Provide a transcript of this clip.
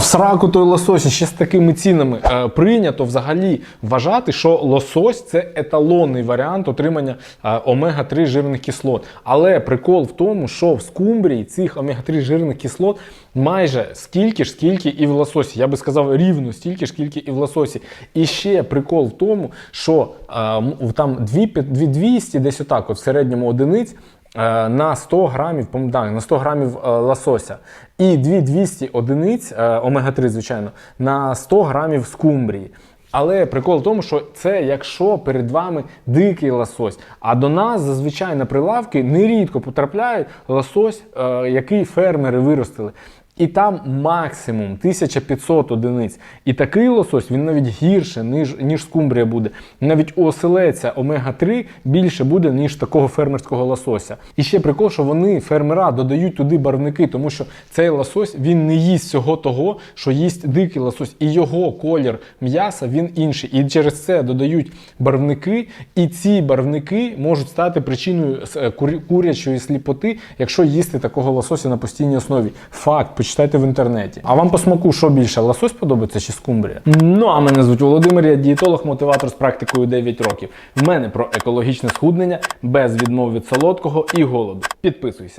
в сраку той лосось ще з такими цінами. Е, прийнято взагалі вважати, що лосось це еталонний варіант отримання е, омега-3 жирних кислот. Але прикол в тому, що в скумбрії цих омега-3 жирних кислот майже скільки ж, скільки і в лососі. Я би сказав рівно стільки ж, скільки і в лососі. І ще прикол в тому, що е, там 2200, десь отак, от в середньому одиниць. Е, На 100 грамів пом- да, на 100 грамів е, лосося і 2200 одиниць е, омега-3, звичайно, на 100 грамів скумбрії. Але прикол в тому, що це якщо перед вами дикий лосось. А до нас зазвичай на прилавки нерідко потрапляє лосось, який фермери виростили. І там максимум 1500 одиниць. І такий лосось він навіть гірше, ніж, ніж скумбрія буде. Навіть у оселеця омега-3 більше буде, ніж такого фермерського лосося. І ще прикол, що вони, фермера, додають туди барвники, тому що цей лосось він не їсть всього того, що їсть дикий лосось. І його колір м'яса він інший. І через це додають барвники, і ці барвники можуть стати причиною е, курячої сліпоти, якщо їсти такого лосося на постійній основі. Факт, почитайте в інтернеті. А вам по смаку що більше? Лосось подобається чи скумбрія? Ну а мене звуть Володимир, я дієтолог, мотиватор з практикою 9 років. В мене про екологічне схуднення без відмов від солодкого і голоду. Підписуйся.